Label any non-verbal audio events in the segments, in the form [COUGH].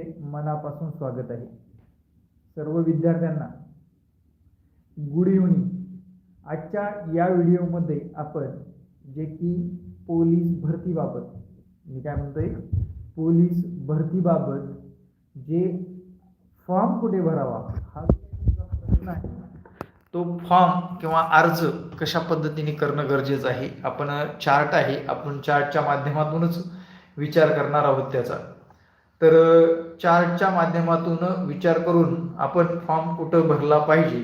तुमचे मनापासून स्वागत आहे. सर्व विद्यार्थ्यांना गुड इव्हनिंग आजच्या या व्हिडिओमध्ये आपण जे की पोलीस भरतीबाबत मी काय म्हणतोय? पोलीस भरतीबाबत जे फॉर्म कुठे भरावा हा जो प्रश्न आहे. तो फॉर्म किंवा अर्ज कशा पद्धतीने करणं गरजेचं आहे? आपण चार्ट आहे आपण चार्टच्या माध्यमातूनच विचार करणार आहोत त्याचा. तर चार्टच्या माध्यमातून विचार करून आपण फॉर्म कुठं भरला पाहिजे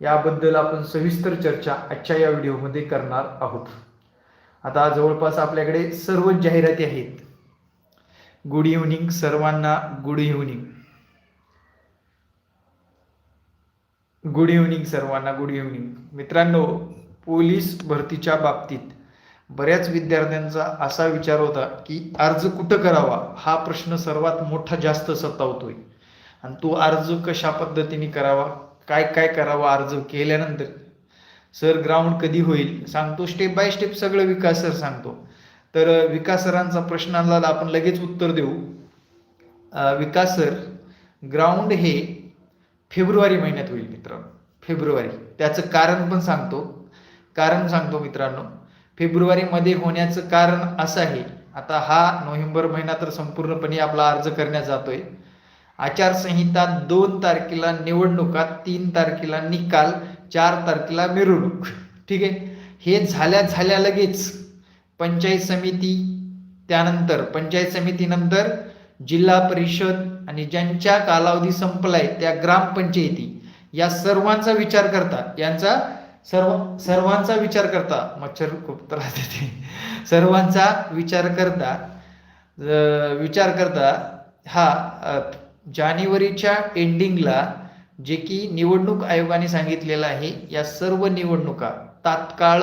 याबद्दल आपण सविस्तर चर्चा आजच्या या व्हिडिओमध्ये करणार आहोत. आता जवळपास आपल्याकडे सर्व जाहिराती आहेत. गुड इव्हनिंग सर्वांना गुड इव्हनिंग गुड इव्हनिंग सर्वांना गुड इव्हनिंग मित्रांनो पोलीस भरतीच्या बाबतीत बऱ्याच विद्यार्थ्यांचा असा विचार होता की अर्ज कुठं करावा हा प्रश्न सर्वात मोठा जास्त सतावतोय. आणि तो अर्ज कशा पद्धतीने करावा काय काय करावा अर्ज केल्यानंतर? सर ग्राउंड कधी होईल? सांगतो स्टेप बाय स्टेप सगळं विकास सर सांगतो. तर विकास सरांचा प्रश्नाला आपण लगेच उत्तर देऊ. विकास सर ग्राउंड हे फेब्रुवारी महिन्यात होईल मित्रांनो. फेब्रुवारी. त्याचं कारण पण सांगतो. कारण सांगतो मित्रांनो फेब्रुवारीमध्ये होण्याचं कारण असं आहे. आता हा नोव्हेंबर महिना तर संपूर्णपणे आपला अर्ज करण्यात जातोय. आचारसंहिता दोन तारखेला निवडणुका तीन तारखेला निकाल चार तारखेला मिरवणूक. ठीक आहे? हे झाल्या झाल्या लगेच पंचायत समिती त्यानंतर पंचायत समितीनंतर जिल्हा परिषद आणि ज्यांच्या कालावधी संपलाय त्या ग्रामपंचायती या सर्वांचा विचार करता यांचा सर्व सर्वांचा विचार करता मच्छर खूप त्रास देते सर्वांचा विचार करता विचार करता हा जानेवारीच्या एंडिंगला जे की निवडणूक आयोगाने सांगितलेलं आहे या सर्व निवडणुका तात्काळ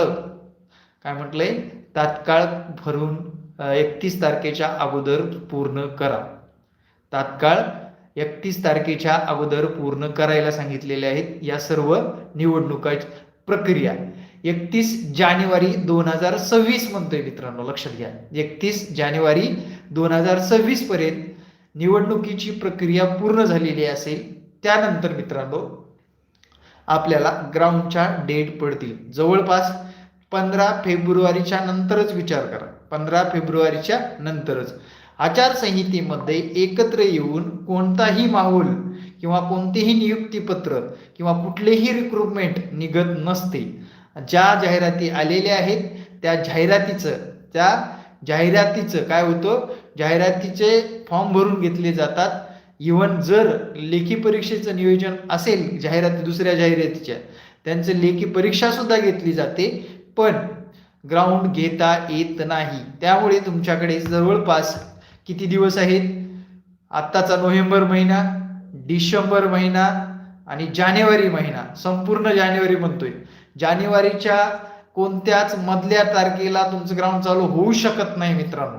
काय म्हटलंय? तात्काळ भरून एकतीस तारखेच्या अगोदर पूर्ण करा. तात्काळ एकतीस तारखेच्या अगोदर पूर्ण करायला सांगितलेले आहेत या सर्व निवडणुका प्रक्रिया. एकतीस जानेवारी दोन हजार सव्वीस म्हणतोय मित्रांनो लक्षात घ्या. एकतीस जानेवारी दोन हजार सव्वीस पर्यंत निवडणुकीची प्रक्रिया पूर्ण झालेली असेल त्यानंतर मित्रांनो आपल्याला ग्राउंडच्या डेट पडतील. जवळपास पंधरा फेब्रुवारीच्या नंतरच विचार करा. पंधरा फेब्रुवारीच्या नंतरच. आचारसंहितेमध्ये एकत्र येऊन कोणताही माहोल किंवा कोणतेही नियुक्तीपत्र किंवा कुठलेही रिक्रुटमेंट निघत नसते. ज्या जाहिराती आलेल्या आहेत त्या जाहिरातीचं त्या जाहिरातीचं काय होतं? जाहिरातीचे फॉर्म भरून घेतले जातात. इवन जर लेखी परीक्षेचं नियोजन असेल जाहिराती दुसऱ्या जाहिरातीच्या त्यांचं लेखी परीक्षा सुद्धा घेतली जाते पण ग्राउंड घेता येत नाही. त्यामुळे तुमच्याकडे जवळपास किती दिवस आहेत? आत्ताचा नोव्हेंबर महिना डिसेंबर महिना आणि जानेवारी महिना संपूर्ण जानेवारी म्हणतोय. जानेवारीच्या कोणत्याच मधल्या तारखेला तुमचं ग्राउंड चालू होऊ शकत नाही मित्रांनो.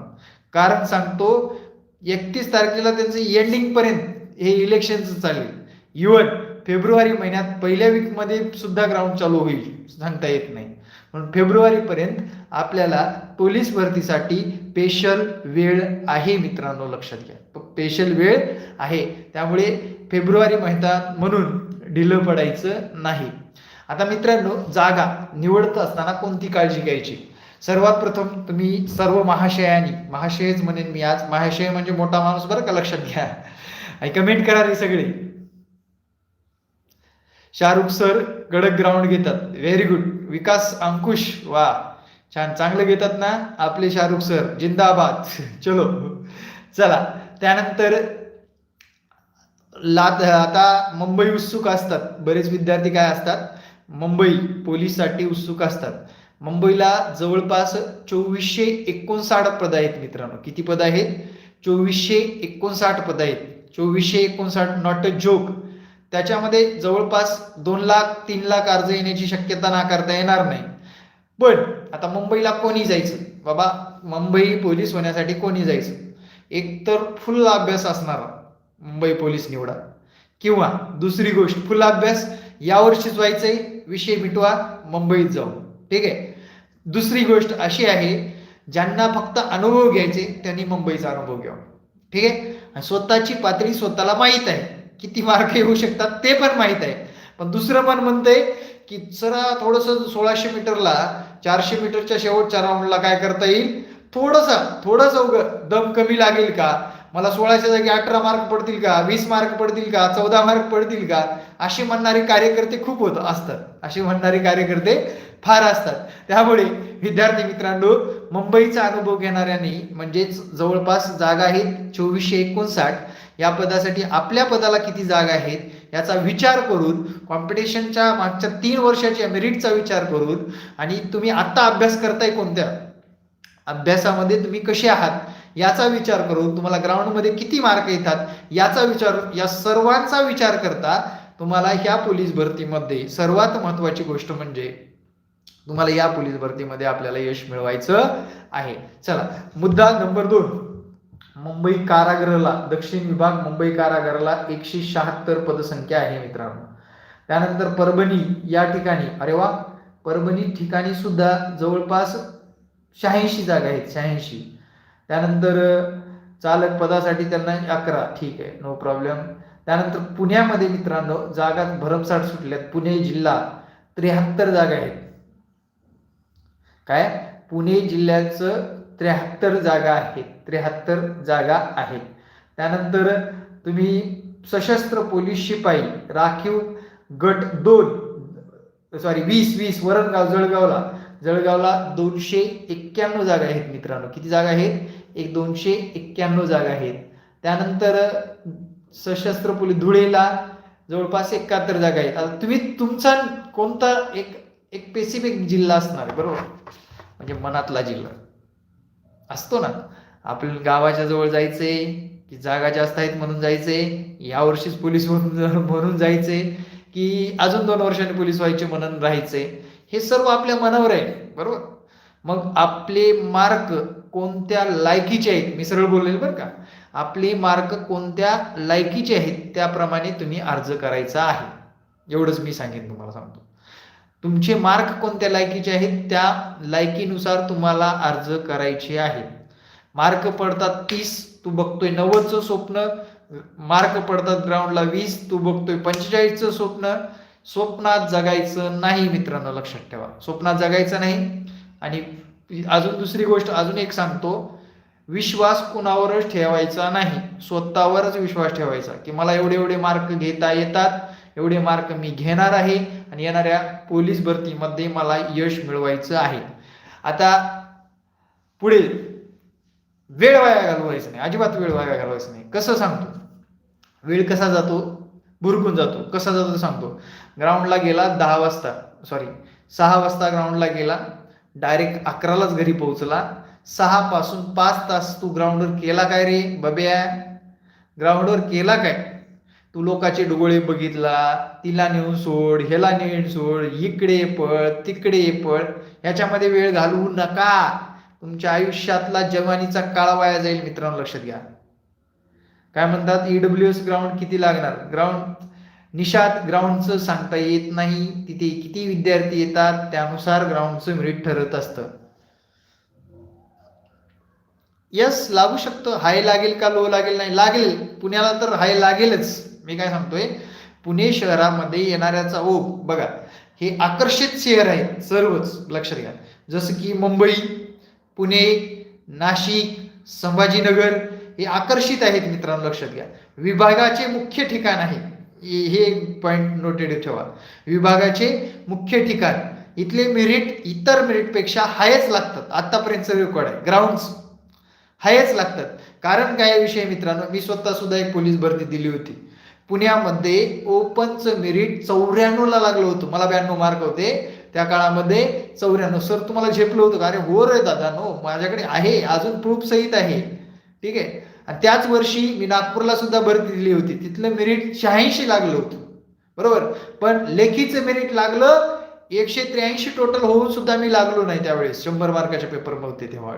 कारण सांगतो एकतीस तारखेला त्यांचं एंडिंग पर्यंत हे इलेक्शनचं चालेल. इवन फेब्रुवारी महिन्यात पहिल्या वीकमध्ये सुद्धा ग्राउंड चालू होईल सांगता येत नाही. म्हणून फेब्रुवारीपर्यंत आपल्याला पोलीस भरतीसाठी स्पेशल वेळ आहे मित्रांनो लक्षात घ्या. स्पेशल वेळ आहे. त्यामुळे फेब्रुवारी महिन्यात म्हणून ढिलं पडायचं नाही. आता मित्रांनो जागा निवडत असताना कोणती काळजी घ्यायची? सर्वात प्रथम तुम्ही सर्व महाशयानी महाशयच म्हणेन मी आज. महाशय म्हणजे मोठा माणूस बरं का? लक्षात घ्या. कमेंट करा रे सगळे. शाहरुख सर गडक ग्राउंड घेतात. व्हेरी गुड विकास अंकुश वा छान चांगलं घेतात ना आपले शाहरुख सर जिंदाबाद. चलो. चला. त्यानंतर लात आता मुंबई उत्सुक असतात. बरेच विद्यार्थी काय असतात? मुंबई पोलीससाठी उत्सुक असतात. मुंबईला जवळपास चोवीसशे एकोणसाठ पद आहेत मित्रांनो. किती पद आहेत? चोवीसशे एकोणसाठ पद आहेत. चोवीसशे एकोणसाठ नॉट अ जोक त्याच्यामध्ये जवळपास दोन लाख तीन लाख अर्ज येण्याची शक्यता नाकारता येणार नाही. पण आता मुंबईला कोणी जायचं? बाबा मुंबई पोलीस होण्यासाठी कोणी जायचं? एक तर फुल अभ्यास असणारा मुंबई पोलीस निवडा. किंवा दुसरी गोष्ट फुल अभ्यास यावर्षीच व्हायचंय विषय मिटवा मुंबईत जाऊ. ठीक आहे? दुसरी गोष्ट अशी आहे ज्यांना फक्त अनुभव घ्यायचे त्यांनी मुंबईचा अनुभव घ्यावा. ठीक आहे? स्वतःची पातळी स्वतःला माहीत आहे. किती मार्क येऊ शकतात ते पण माहीत आहे. पण दुसरं पण म्हणतंय की जरा थोडंसं सोळाशे मीटरला चारशे मीटरच्या शेवटच्या राऊंडला काय करता येईल? थोडंसं थोडंसं उग दम कमी लागेल का? मला सोळाच्या जागी अठरा मार्क पडतील का? वीस मार्क पडतील का? चौदा मार्क पडतील का? असे म्हणणारे कार्यकर्ते खूप होत असतात. असे म्हणणारे कार्यकर्ते फार असतात. त्यामुळे विद्यार्थी मित्रांनो मुंबईचा अनुभव घेणाऱ्यांनी म्हणजेच जवळपास जागा आहेत चोवीसशे एकोणसाठ. या पदासाठी आपल्या पदाला किती जागा आहेत याचा विचार करून कॉम्पिटिशनच्या मागच्या तीन वर्षाच्या मेरिटचा विचार करून आणि तुम्ही आत्ता अभ्यास करताय कोणत्या? अभ्यासामध्ये तुम्ही कसे आहात याचा विचार करून तुम्हाला ग्राउंडमध्ये किती मार्क येतात याचा विचार या सर्वांचा विचार करता तुम्हाला ह्या पोलीस भरतीमध्ये सर्वात महत्वाची गोष्ट म्हणजे तुम्हाला या पोलीस भरतीमध्ये आपल्याला यश मिळवायचं आहे. चला मुद्दा नंबर दोन. मुंबई कारागृहाला दक्षिण विभाग मुंबई कारागृहाला एकशे शहात्तर पदसंख्या आहे मित्रांनो. त्यानंतर परभणी या ठिकाणी अरे वा परभणी ठिकाणी सुद्धा जवळपास शहाऐंशी जागा आहेत शहाऐंशी. त्यानंतर चालक पदासाठी त्यांना अकरा ठीक आहे नो प्रॉब्लेम त्यानंतर पुण्यामध्ये मित्रांनो जागा भरमसाठ सुटल्यात. पुणे जिल्हा त्र्याहत्तर जागा आहेत. काय? पुणे जिल्ह्याचं त्र्याहत्तर जागा आहेत. त्र्याहत्तर जागा आहेत. त्यानंतर तुम्ही सशस्त्र पोलीस शिपाई राखीव गट दोन सॉरी वीस वीस वरणगाव जळगावला. जळगावला दोनशे एक्क्याण्णव जागा आहेत मित्रांनो. किती जागा आहेत? एक दोनशे एक्क्याण्णव जागा आहेत. त्यानंतर सशस्त्र पोलीस धुळेला जवळपास एकाहत्तर जागा आहेत. आता तुम्ही तुमचा कोणता एक एक स्पेसिफिक जिल्हा असणार आहे बरोबर? म्हणजे मनातला जिल्हा. असतो ना. आपल्या गावाच्या जवळ जायचे की जागा जास्त आहेत म्हणून जायचे यावर्षीच पोलीस [LAUGHS] म्हणून म्हणून जायचे की अजून दोन वर्षांनी पोलीस व्हायचे म्हणून राहायचे हे सर्व आपल्या मनावर आहे बरोबर? मग आपले मार्क कोणत्या लायकीचे आहेत? मी सरळ बोललेल बरं का. आपले मार्क कोणत्या लायकीचे आहेत? त्याप्रमाणे तुम्ही अर्ज करायचा आहे. एवढंच मी सांगेन तुम्हाला सांगतो. तुमचे मार्क कोणत्या लायकीचे आहेत? त्या लायकीनुसार तुम्हाला अर्ज करायचे आहे मार्क पडतात तीस तू बघतोय नव्वदचं स्वप्न. मार्क पडतात ग्राउंडला वीस तू बघतोय पंचेचाळीसचं स्वप्न. स्वप्नात जगायचं नाही मित्रांनो लक्षात ठेवा. स्वप्नात जगायचं नाही. आणि अजून दुसरी गोष्ट अजून एक सांगतो. विश्वास कुणावरच ठेवायचा नाही. स्वतःवरच विश्वास ठेवायचा. की मला एवढे एवढे मार्क घेता येतात एवढे मार्क मी घेणार आहे. आणि येणाऱ्या पोलीस भरतीमध्ये मला यश मिळवायचं आहे. आता पुढे वेळ वाया घालवायचं नाही. अजिबात वेळ वाया घालवायचं नाही. कसं सांगतो? वेळ कसा जातो? भुरकून जातो. कसा जातो सांगतो. ग्राउंडला गेला दहा वाजता. सॉरी सहा वाजता ग्राउंडला गेला. डायरेक्ट अकरालाच घरी पोहोचला. सहा पासून पाच तास तू ग्राउंडवर केला काय रे? बब्या ग्राउंडवर केला काय? तू लोकाचे डोळे बघितला तिला नेऊन सोड ह्याला नेऊन सोड इकडे पळ तिकडे पळ ह्याच्यामध्ये वेळ घालवू नका. तुमच्या आयुष्यातला जवानीचा काळ वाया जाईल मित्रांनो लक्षात घ्या. काय म्हणतात? ईडब्ल्यू एस ग्राउंड किती लागणार? ग्राउंड निषाद ग्राउंडचं सांगता येत नाही. तिथे किती विद्यार्थी येतात? त्यानुसार ग्राउंडचं मेरिट ठरत असतं. यस लागू शकतो. हाय लागेल का लो लागेल? नाही लागेल. पुण्याला तर हाय लागेलच. मी काय सांगतोय? पुणे शहरामध्ये येणाऱ्याचा चौक बघा हे आकर्षित शहर आहे सर्वच लक्षात घ्या. जसं की मुंबई पुणे नाशिक संभाजीनगर हे आकर्षित आहेत मित्रांनो लक्षात घ्या. विभागाचे मुख्य ठिकाण आहे हे पॉईंट नोटेड ठेवा. विभागाचे मुख्य ठिकाण इथले मेरिट इतर मेरिटपेक्षा हायच लागतात. आतापर्यंतचं रेकॉर्ड आहे ग्राउंड हायच लागतात. कारण काय विषय मित्रांनो? मी स्वतः सुद्धा एक पोलीस भरती दिली होती. पुण्यामध्ये ओपनचं मेरिट चौऱ्याण्णवला लागलं होतं. मला ब्याण्णव मार्क होते. त्या काळामध्ये चौऱ्याण्णव. सर तुम्हाला झेपलं होतं का? अरे हो रे दादा नो माझ्याकडे आहे. अजून प्रूफ सहित आहे. ठीक आहे? आणि त्याच वर्षी मी नागपूरला सुद्धा भरती दिली होती. तिथलं मेरिट शहाऐंशी लागलं होतं. बरोबर? पण लेखीचं मेरिट लागलं एकशे त्र्याऐंशी टोटल होऊन सुद्धा मी लागलो नाही त्यावेळेस. शंभर मार्काच्या पेपर होते तेव्हा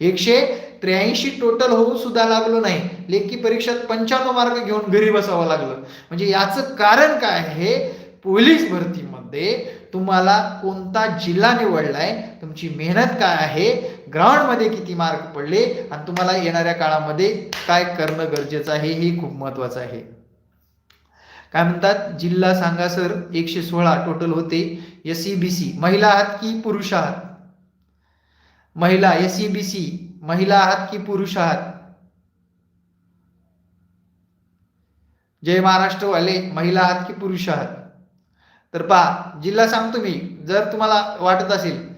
एकशे त्र्याऐंशी टोटल होऊन सुद्धा लागलो नाही. लेखी परीक्षेत पंच्याण्णव मार्क घेऊन घरी बसावं लागलं. म्हणजे याचं कारण काय आहे? पोलीस भरतीमध्ये तुम्हाला कोणता जिल्हा निवडलाय तुमची मेहनत काय आहे ग्राउंडमध्ये किती मार्क पडले आणि तुम्हाला येणाऱ्या काळामध्ये काय करणं गरजेचं आहे हे खूप महत्वाचं आहे. काय म्हणतात? जिल्हा सांगा सर. एकशे सोळा टोटल होते. एस बी सी महिला आहात की पुरुष आहात? महिला एस बी सी महिला आहात की पुरुष आहात? जय महाराष्ट्रवाले महिला आहात की पुरुष आहात? तर पहा जिल्हा सांगतो मी जर तुम्हाला वाटत असेल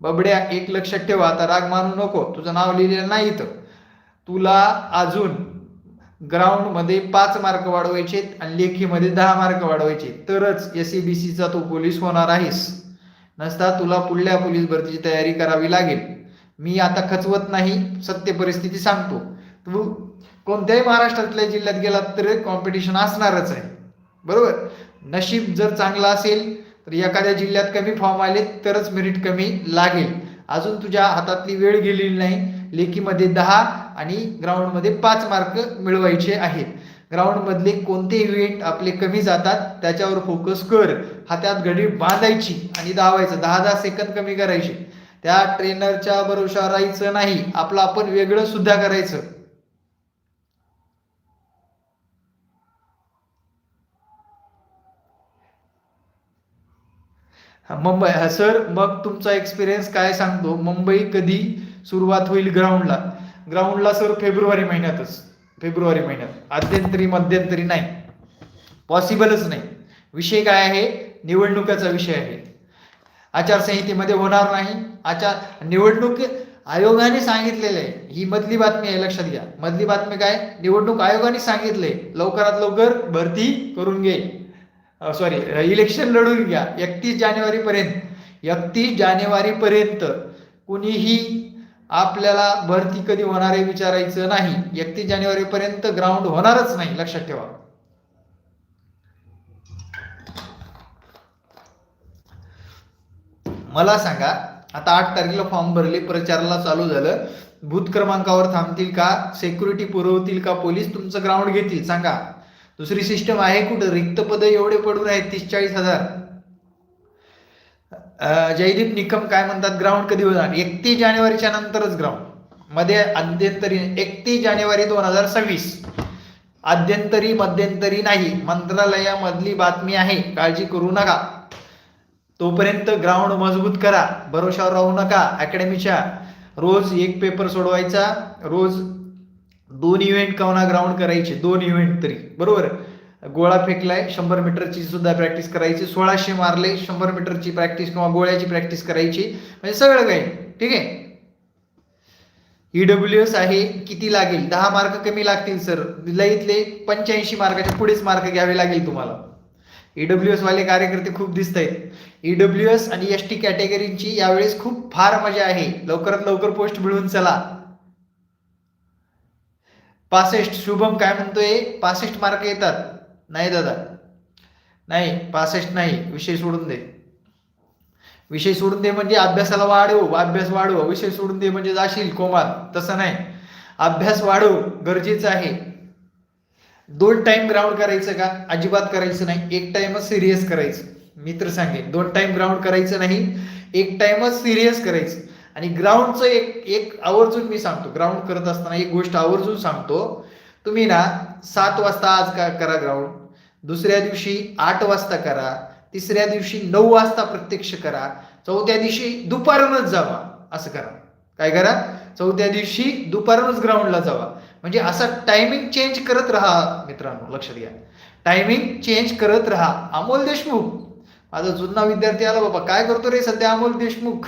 बबड्या एक लक्षात ठेवा आता राग मानू नको तुझं नाव लिहिलेलं नाही इथं. तुला अजून ग्राउंडमध्ये पाच मार्क वाढवायचे आणि लेखीमध्ये दहा मार्क वाढवायचे तरच एस बी सीचा तू पोलीस होणार आहेस. नसता तुला पुढल्या पोलीस भरतीची तयारी करावी लागेल. मी आता खचवत नाही सत्य परिस्थिती सांगतो. तू कोणत्याही महाराष्ट्रातल्या जिल्ह्यात गेलात तर कॉम्पिटिशन असणारच आहे. बरोबर? नशीब जर चांगलं असेल तर एखाद्या जिल्ह्यात कमी फॉर्म आले तरच मेरिट कमी लागेल. अजून तुझ्या हातातली वेळ गेलेली नाही. लेखीमध्ये दहा आणि ग्राउंडमध्ये पाच मार्क मिळवायचे आहेत. ग्राउंडमधले कोणते इव्हेंट आपले कमी जातात त्याच्यावर फोकस कर. हातात घडी बांधायची आणि धावायचं. दहा दहा सेकंद कमी करायचे. त्या ट्रेनरच्या भरोशा राहायचं नाही. आपलं आपण वेगळं सुद्धा करायचं. मुंबई हा सर मग तुमचा एक्सपिरियन्स काय सांगतो? मुंबई कधी सुरुवात होईल ग्राउंडला ग्राउंडला सर फेब्रुवारी महिन्यातच. फेब्रुवारी महिन्यात. अध्यंतरी मध्यंतरी नाही. पॉसिबलच नाही. विषय काय आहे? निवडणुकाचा विषय आहे. आचारसंहितेमध्ये होणार नाही. आचार निवडणूक आयोगाने सांगितलेलं आहे. ही मधली बातमी आहे लक्षात घ्या. मधली बातमी काय? निवडणूक आयोगाने सांगितले लवकरात लवकर भरती करून घे. सॉरी इलेक्शन लढून घ्या. एकतीस जानेवारी पर्यंत एकतीस जानेवारी पर्यंत कुणीही आपल्याला भरती कधी होणार आहे विचारायचं नाही. एकतीस जानेवारी पर्यंत ग्राउंड होणारच नाही. लक्षात ठेवा. मला सांगा आता आठ तारखेला फॉर्म भरले प्रचाराला चालू झालं. भूत क्रमांकावर थांबतील का? सिक्युरिटी पुरवतील का? पोलीस तुमचं ग्राउंड घेतील. सांगा. दुसरी सिस्टम आहे कुठं? रिक्त पद एवढे पडून आहेत तीस चाळीस हजार जयदीप निकम काय म्हणतात? ग्राउंड कधी होणार? एकतीस जानेवारीच्या नंतरच ग्राउंडमध्ये अध्यंतरी एकतीस जानेवारी दोन हजार सव्वीस. अध्यंतरी मध्यंतरी नाही. मंत्रालयामधली बातमी आहे. काळजी करू नका. तोपर्यंत ग्राउंड मजबूत करा. भरोशावर राहू नका. अकॅडमीच्या रोज एक पेपर सोडवायचा. रोज दोन इव्हेंट कवना ग्राउंड करायचे दोन इव्हेंट तरी. बरोबर? गोळा फेकलाय शंभर मीटरची सुद्धा प्रॅक्टिस करायची. सोळाशे मारले शंभर मीटरची प्रॅक्टिस किंवा गोळ्याची प्रॅक्टिस करायची. म्हणजे सगळं काही. ठीक आहे? ईडब्ल्यू एस आहे किती लागेल? दहा मार्क कमी लागतील सर लईतले पंच्याऐंशी मार्काच्या पुढेच मार्क घ्यावे लागेल तुम्हाला. ईडब्ल्यू एस वाले कार्यकर्ते खूप दिसत आहेत ईडब्ल्यू एस आणि एस टी कॅटेगरीची यावेळेस खूप फार मजा आहे. लवकरात लवकर पोस्ट मिळवून चला. पासष्ट शुभम काय म्हणतोय? पासष्ट मार्क येतात. नाही दादा. नाही पासष्ट नाही. विषय सोडून दे. विषय सोडून दे म्हणजे अभ्यासाला वाढव. अभ्यास वाढव. विषय सोडून दे म्हणजे जाशील कोमात. तसं नाही. अभ्यास वाढव. गरजेचं आहे. दोन टाइम ग्राउंड करायचं का? अजिबात करायचं नाही. एक टाइमच सिरियस करायचं. मित्र सांगेन. दोन टाइम ग्राउंड करायचं नाही. एक टाइमच सिरियस करायचं. आणि ग्राउंडचं एक एक आवर्जून मी सांगतो. ग्राउंड करत असताना एक गोष्ट आवर्जून सांगतो. तुम्ही ना सात वाजता आज का करा ग्राउंड दुसऱ्या दिवशी आठ वाजता करा. तिसऱ्या दिवशी नऊ वाजता प्रत्यक्ष करा. चौथ्या दिवशी दुपारूनच जावा. असं करा. काय करा? चौथ्या दिवशी दुपारूनच ग्राउंडला जावा. म्हणजे असं टायमिंग चेंज करत राहा मित्रांनो लक्षात घ्या. टायमिंग चेंज करत राहा. अमोल देशमुख. माझा जुना विद्यार्थी आला बाबा काय करतो रे सध्या अमोल देशमुख?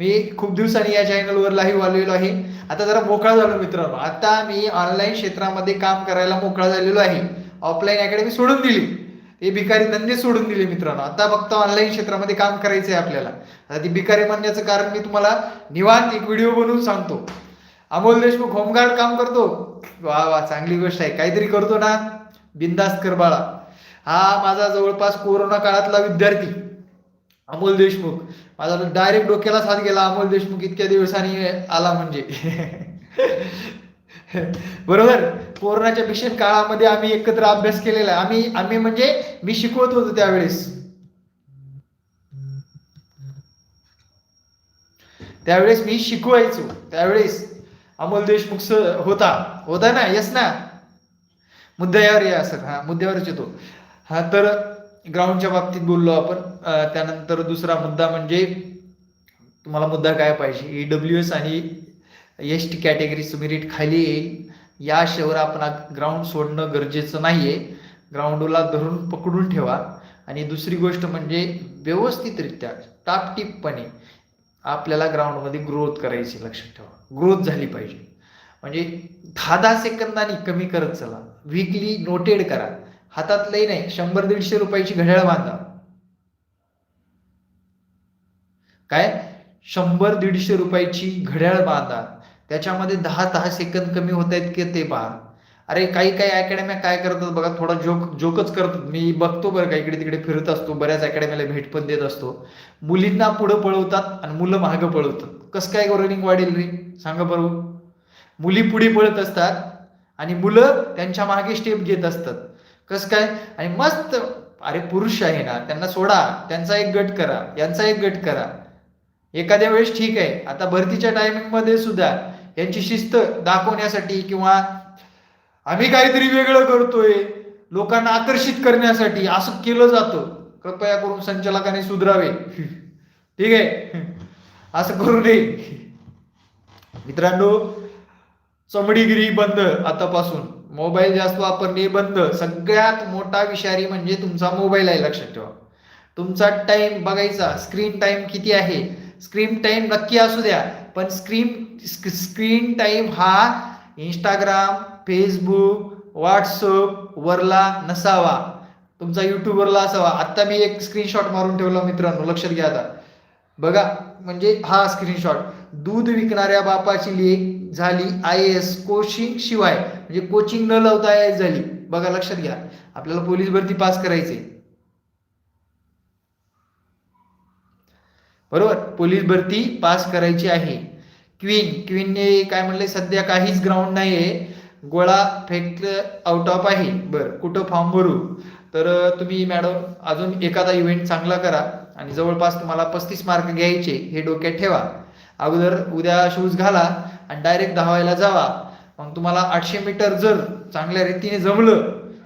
मी खूप दिवसांनी या चॅनलवर लाईव्ह आलेलो आहे. आता जरा मोकळा झालो मित्रांनो. आता मी ऑनलाईन क्षेत्रामध्ये काम करायला मोकळा झालेलो आहे. ऑफलाईन अकॅडमी सोडून दिली. हे भिकारी धंदे सोडून दिले मित्रांनो. आता फक्त ऑनलाईन क्षेत्रामध्ये काम करायचं आहे आपल्याला. आता ती भिकारी म्हणण्याचं कारण मी तुम्हाला निवांत एक व्हिडिओ बनवून सांगतो. अमोल देशमुख होमगार्ड काम करतो. वा वा चांगली गोष्ट आहे. काहीतरी करतो ना. बिंदास कर बाळा. हा माझा जवळपास कोरोना काळातला विद्यार्थी. अमोल देशमुख. माझा डायरेक्ट डोक्याला साथ गेला. अमोल देशमुख इतक्या दिवसांनी आला म्हणजे. बरोबर? कोरोनाच्या भीषण काळामध्ये आम्ही एकत्र अभ्यास केलेला आहे. आम्ही आम्ही म्हणजे मी शिकवत होतो त्यावेळेस. त्यावेळेस मी शिकवायचो. त्यावेळेस अमोल देशमुख सर होता. होता ना? येस ना? मुद्द्यावर या सर. हा मुद्द्यावरच येतो. हा तर ग्राउंडच्या बाबतीत बोललो आपण. त्यानंतर दुसरा मुद्दा म्हणजे तुम्हाला मुद्दा काय पाहिजे? ई डब्ल्यू एस आणि एस टी कॅटेगरी मेरिट खाली येईल. या शेवर आपण ग्राउंड सोडणं गरजेचं नाही आहे ग्राउंडला धरून पकडून ठेवा. आणि दुसरी गोष्ट म्हणजे व्यवस्थितरित्या टापटीपपणे आपल्याला ग्राउंडमध्ये ग्रोथ करायची लक्षात ठेवा. ग्रोथ झाली पाहिजे. म्हणजे दहा दहा सेकंदांनी कमी करत चला. वीकली नोटेड करा. हातात लई नाही. शंभर दीडशे रुपयाची घड्याळ बांधा. काय? शंभर दीडशे रुपयाची घड्याळ बांधा. त्याच्यामध्ये दहा दहा सेकंद कमी होत आहेत की ते पहा अरे काही काही अकॅडम्या काय करतात बघा थोडा जोक जोकच करतात मी बघतो बरं का इकडे तिकडे फिरत असतो बऱ्याच अकॅडमीला भेट पण देत असतो. मुलींना पुढं पळवतात आणि मुलं मागं पळवतात. कसं काय रनिंग वाढेल रे? सांगा बरोबर मुली पुढे पळत असतात आणि मुलं त्यांच्या मागे स्टेप घेत असतात. कसं काय? आणि मस्त अरे पुरुष आहे ना त्यांना सोडा त्यांचा एक गट करा यांचा एक गट करा. एखाद्या वेळेस ठीक आहे आता भरतीच्या टायमिंगमध्ये सुद्धा यांची शिस्त दाखवण्यासाठी किंवा आम्ही काहीतरी वेगळं करतोय लोकांना आकर्षित करण्यासाठी असं केलं जातं. कृपया करून संचालकाने सुधरावे. ठीक आहे? असं करू नये. मित्रांनो चमडीगिरी बंद आतापासून. मोबाईल जास्त वापरणे बंद. सगळ्यात मोठा विषारी म्हणजे तुमचा मोबाईल आहे लक्षात ठेवा. तुमचा टाइम बघायचा स्क्रीन टाइम किती आहे? स्क्रीन टाइम नक्की असू द्या पण स्क्रीन स्क्रीन टाइम हा इंस्टाग्राम फेसबुक व्हॉट्सअप वरला नसावा. तुमचा युट्यूबवरला असावा. आत्ता मी एक स्क्रीनशॉट मारून ठेवला मित्रांनो लक्षात घ्या आता. बघा म्हणजे हा स्क्रीनशॉट दूध विकणाऱ्या बापाची लेख झाली आय एस कोचिंग शिवाय. म्हणजे कोचिंग न लावता आय एस झाली. बघा लक्षात घ्या. आपल्याला पोलीस भरती पास करायचे बरोबर? पोलीस भरती पास करायची आहे. क्वीन क्वीनने काय म्हणले सध्या काहीच ग्राउंड नाही आहे गोळा फेक आउट ऑफ आहे. बरं कुठं फॉर्म भरू? तर तुम्ही मॅडम अजून एखादा इव्हेंट चांगला करा. आणि जवळपास तुम्हाला पस्तीस मार्क घ्यायचे. हे डोक्यात ठेवा. अगोदर उद्या शूज घाला आणि डायरेक्ट धावायला जावा. मग तुम्हाला आठशे मीटर जर चांगल्या रीतीने जमलं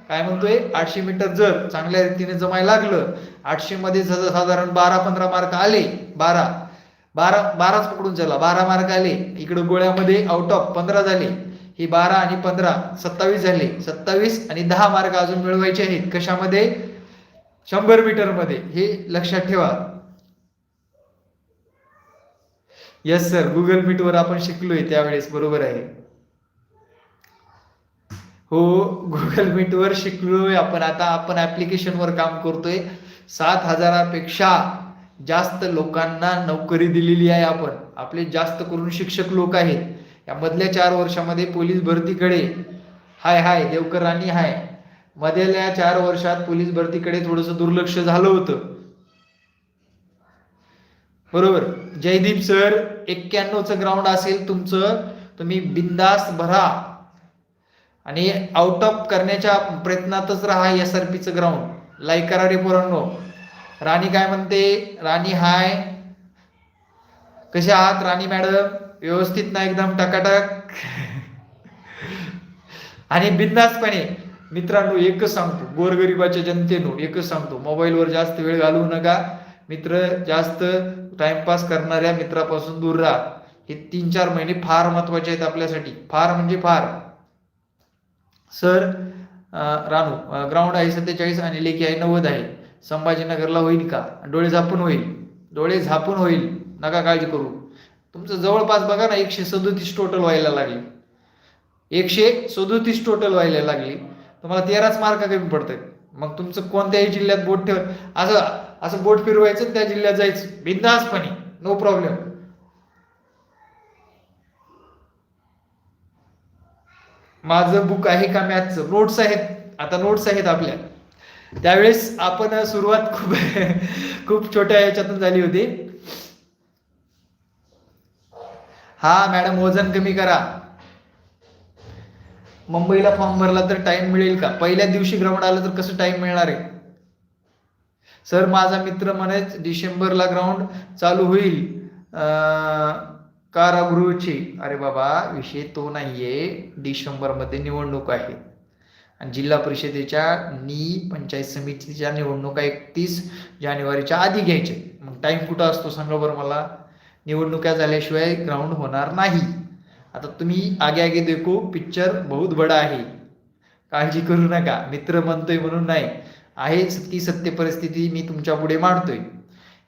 काय म्हणतोय? आठशे मीटर जर चांगल्या रीतीने जमायला लागलं आठशे मध्ये साधारण बारा पंधरा मार्क आले बारा बारा बाराच पकडून चला बारा मार्क आले इकडं गोळ्यामध्ये आउट ऑफ पंधरा झाले ही बारा आणि पंधरा सत्तावीस झाले सत्तावीस आणि दहा मार्क अजून मिळवायचे आहेत. कशामध्ये? शंभर मीटरमध्ये. हे लक्षात ठेवा. येस सर गुगल मीटवर आपण शिकलोय त्यावेळेस. बरोबर आहे. हो गुगल मीटवर शिकलोय आपण. आता आपण ऍप्लिकेशनवर काम करतोय. सात हजारापेक्षा जास्त लोकांना नोकरी दिलेली आहे आपण. आपले जास्त करून शिक्षक लोक आहेत. या मधल्या चार वर्षामध्ये पोलीस भरतीकडे. हाय हाय. देवकर राणी हाय. मधल्या चार वर्षात पोलीस भरतीकडे थोडस दुर्लक्ष झालं होतं. बरोबर. जयदीप सर एक्क्याण्णवचं ग्राउंड असेल तुमचं तुम्ही बिंदास भरा. आणि आउट ऑफ करण्याच्या प्रयत्नातच राहा एस आर पीचं ग्राउंड लाईक करा रे पोरांनो. राणी काय म्हणते? राणी हाय. कसे आहात राणी मॅडम? व्यवस्थित ना एकदम टकाटक? आणि बिंदासपणे. मित्रांनो एकच सांगतो. गोरगरिबाच्या जनतेनो एकच सांगतो. मोबाईलवर जास्त वेळ घालवू नका. मित्र जास्त टाइमपास करणाऱ्या मित्रापासून दूर राहा. हे तीन चार महिने फार महत्त्वाचे आहेत आपल्यासाठी. फार म्हणजे फार. सर रानू ग्राउंड आहे सत्तेचाळीस आणि लेखी आहे नव्वद आहे. संभाजीनगरला होईल का? डोळे झापून होईल. डोळे झापून होईल. नका काळजी करू. तुमचं जवळपास बघा ना एकशे सदोतीस टोटल व्हायला लागले. एकशे सदोतीस टोटल व्हायला लागली. तुम्हाला तेराच मार्क कमी पडतात मग तुमचं कोणत्याही जिल्ह्यात बोट ठेव. असं असं बोट फिरवायचं त्या जिल्ह्यात जायचं. बिंदासपणे नो प्रॉब्लेम माझं बुक आहे का मॅथचं नोट्स आहेत. आता नोट्स आहेत आपल्या. त्यावेळेस आपण सुरुवात खूप [LAUGHS] खूप छोट्या याच्यातून झाली होती. हा मॅडम वजन कमी करा. मुंबईला फॉर्म भरला तर टाइम मिळेल का? पहिल्या दिवशी ग्राउंड आलं तर कसं टाइम मिळणार आहे? सर माझा मित्र म्हणेच डिसेंबरला ग्राउंड चालू होईल. कारागृहचे. अरे बाबा विषय तो नाहीये. डिसेंबरमध्ये निवडणूक आहे. आणि जिल्हा परिषदेच्या नी पंचायत समितीच्या निवडणुका एकतीस जानेवारीच्या आधी घ्यायचे. मग टाईम कुठं असतो सांगा बरं मला. निवडणुका झाल्याशिवाय ग्राउंड होणार नाही. आता तुम्ही आगे आगे देखो पिक्चर बहुत बडा आहे. काळजी करू नका. मित्र म्हणतोय म्हणून नाही. आहे ती सत्य परिस्थिती मी तुमच्यापुढे मांडतोय.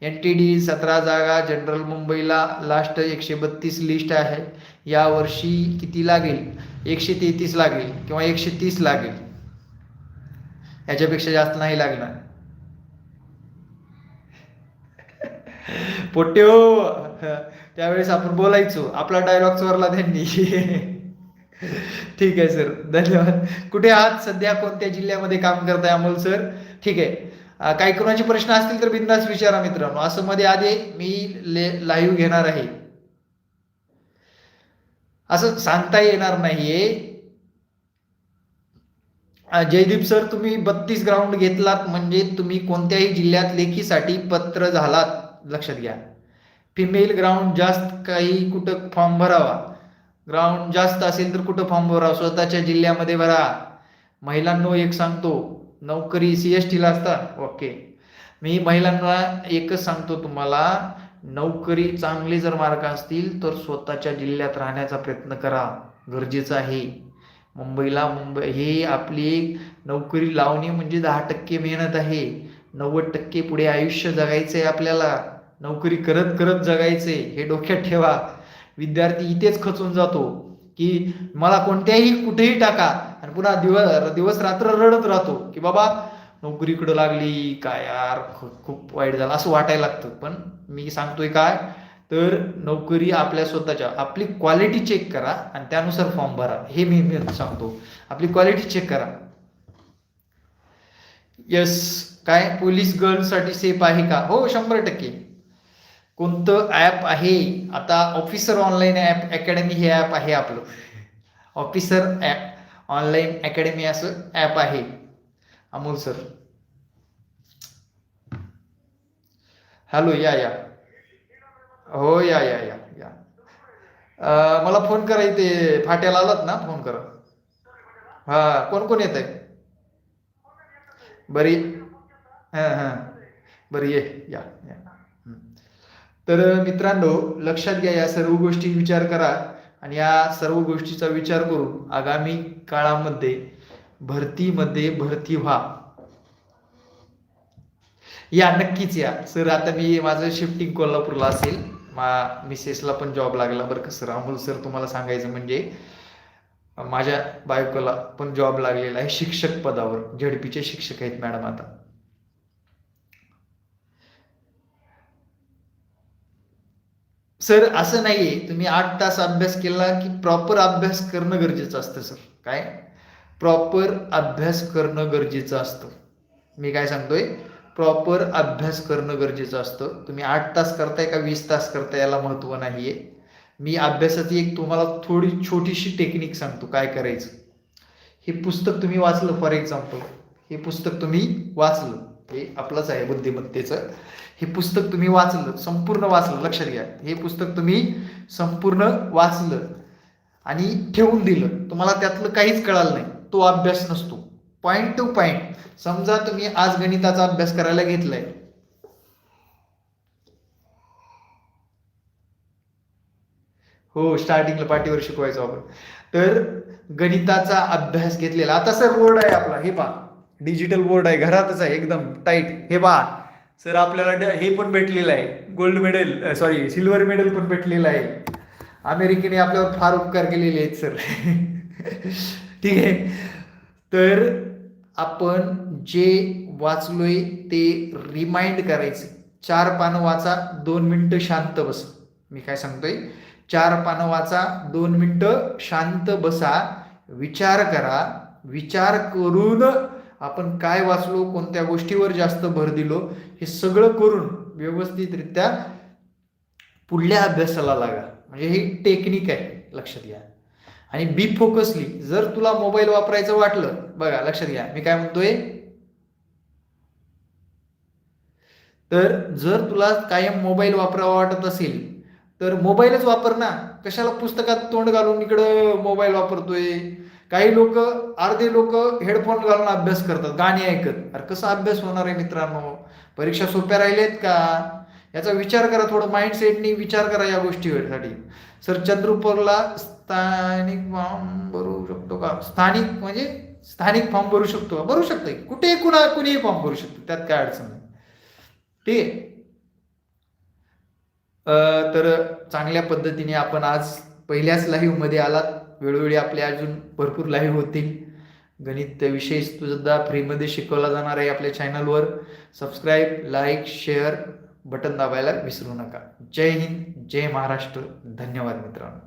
एन टी डी सतरा जागा जनरल मुंबईला लास्ट एकशे बत्तीस लिस्ट आहे. या वर्षी किती लागेल? एकशे तेहतीस लागेल किंवा एकशे तीस लागेल? याच्यापेक्षा जास्त नाही लागणार. [LAUGHS] पोट्यो [LAUGHS] त्यावेळेस आपण बोलायचो. आपला डायलॉग चोरला त्यांनी. [LAUGHS] ठीक आहे सर धन्यवाद. कुठे आहात? सध्या कोणत्या जिल्ह्यामध्ये काम करताय अमोल सर ठीक आहे. काही कोणाचे प्रश्न असतील तर बिंदास विचारा मित्रांनो. असं मध्ये आधी मी लाईव्ह घेणार आहे. असं सांगता येणार नाहीये. जयदीप सर तुम्ही बत्तीस ग्राउंड घेतलात म्हणजे तुम्ही कोणत्याही जिल्ह्यात लेखीसाठी पत्र झालात. लक्षात घ्या. फिमेल ग्राउंड जास्त काही कुठं फॉर्म भरावा. ग्राउंड जास्त असेल तर कुठं फॉर्म भरा स्वतःच्या जिल्ह्यामध्ये भरा. महिलांनो एक सांगतो नोकरी सी एस टीला असता ओके मी महिलांना एकच सांगतो तुम्हाला नोकरी चांगले जर मार्ग असतील तर स्वतःच्या जिल्ह्यात राहण्याचा प्रयत्न करा. गरजेचं आहे. मुंबईला मुंबई हे आपली नोकरी लावणे म्हणजे दहा टक्के मेहनत आहे. नव्वद टक्के पुढे आयुष्य जगायचंय आपल्याला. नोकरी करत करत जगायचंय. हे डोक्यात ठेवा. विद्यार्थी इथेच खचून जातो की मला कोणत्याही कुठेही टाका. आणि पुन्हा दिवस दिवस रात्र रडत राहतो की बाबा नोकरीकडं लागली? काय यार खूप वाईट झालं. असं वाटायला लागतं. पण मी सांगतोय काय? तर नोकरी आपल्या स्वतःच्या आपली क्वालिटी चेक करा आणि त्यानुसार फॉर्म भरा. हे मी मी सांगतो. आपली क्वालिटी चेक करा. यस काय? पोलीस गर्लसाठी सेफ आहे का? हो शंभर टक्के. कोणतं ॲप आहे? आता ऑफिसर ऑनलाईन ॲप अकॅडमी हे ॲप आहे आपलं. ऑफिसर ॲप ऑनलाईन अकॅडमी असं ॲप आहे. अमोल सर हॅलो या या. हो या या या या. मला फोन करा इथे. फाट्याला आलात ना? फोन करा. हा कोण कोण येत आहे बरी. हां हां. बरी ये या या. तर मित्रांनो लक्षात घ्या या सर्व गोष्टी विचार करा आणि या सर्व गोष्टीचा विचार करून आगामी काळामध्ये भरतीमध्ये भरती व्हा. या नक्कीच या. सर आता मी माझं शिफ्टिंग कोल्हापूरला असेल. मा मिसेसला पण जॉब लागला बरं का सर. अमोल सर तुम्हाला सांगायचं म्हणजे माझ्या बायकोला पण जॉब लागलेला आहे शिक्षक पदावर. झेडपीचे शिक्षक आहेत मॅडम आता. सर असं नाहीये. तुम्ही आठ तास अभ्यास केला की प्रॉपर अभ्यास करणं गरजेचं असतं सर. काय? प्रॉपर अभ्यास करणं गरजेचं असतं. मी काय सांगतोय? प्रॉपर अभ्यास करणं गरजेचं असतं. तुम्ही आठ तास करताय का वीस तास करताय याला महत्त्व नाहीये. मी अभ्यासाची एक तुम्हाला थोडी छोटीशी टेक्निक सांगतो काय करायचं. हे पुस्तक तुम्ही वाचलं फॉर एक्झाम्पल. हे पुस्तक तुम्ही वाचलं. हे आपलंच आहे बुद्धिमत्तेचं. हे पुस्तक तुम्ही वाचलं संपूर्ण वाचलं लक्षात घ्या. हे पुस्तक तुम्ही संपूर्ण वाचलं आणि ठेवून दिलं. तुम्हाला त्यातलं काहीच कळालं नाही. तो अभ्यास नसतो. पॉईंट टू पॉईंट समजा तुम्ही आज गणिताचा अभ्यास करायला घेतलाय. हो स्टार्टिंगला पाठीवर शिकवायचो आपण तर गणिताचा अभ्यास घेतलेला. आता सर रोड आहे आपला. हे पहा. डिजिटल बोर्ड आहे घरातच आहे एकदम टाईट हे पहा सर आपल्याला ड- हे पण भेटलेलं आहे. Gold medal sorry silver medal पण भेटलेलं आहे. अमेरिकेने आपल्यावर फार उपकार केलेले आहेत सर. [LAUGHS] ठीक आहे. तर आपण जे वाचलोय ते रिमाइंड करायचं. चार पानं वाचा दोन मिनटं शांत बस. मी काय सांगतोय? चार पानं वाचा दोन मिनटं शांत बसा. विचार करा. विचार करून आपण काय वाचलो कोणत्या गोष्टीवर जास्त भर दिलो हे सगळं करून व्यवस्थितरित्या पुढल्या अभ्यासाला लागा. म्हणजे ही टेक्निक आहे लक्षात घ्या. आणि बी फोकसली जर तुला मोबाईल वापरायचं वाटलं बघा लक्षात घ्या मी काय म्हणतोय? तर जर तुला कायम मोबाईल वापरावा वाटत असेल तर मोबाईलच वापर ना. कशाला पुस्तकात तोंड घालून इकडं मोबाईल वापरतोय? काही लोक अर्धे लोक हेडफोन घालून अभ्यास करतात गाणी ऐकत. अरे कसा अभ्यास होणार आहे मित्रांनो? परीक्षा सोप्या राहिल्यात का? याचा विचार करा थोडं माइंडसेटनी विचार करा या गोष्टीसाठी. सर चंद्रपूरला स्थानिक फॉर्म भरू शकतो का? स्थानिक म्हणजे स्थानिक फॉर्म भरू शकतो का? भरू शकतो कुठे कुणा कुणीही फॉर्म भरू शकतो. त्यात काय अडचण नाही. ठीक आहे. तर चांगल्या पद्धतीने आपण आज पहिल्याच लाईव्हमध्ये आलात. वेळोवेळी आपले अजून भरपूर लाईव्ह होतील. गणित विषय सुद्धा फ्रीमध्ये शिकवला जाणार आहे आपल्या चॅनलवर सबस्क्राईब लाईक शेअर बटन दाबायला विसरू नका. जय हिंद जय महाराष्ट्र. धन्यवाद मित्रांनो.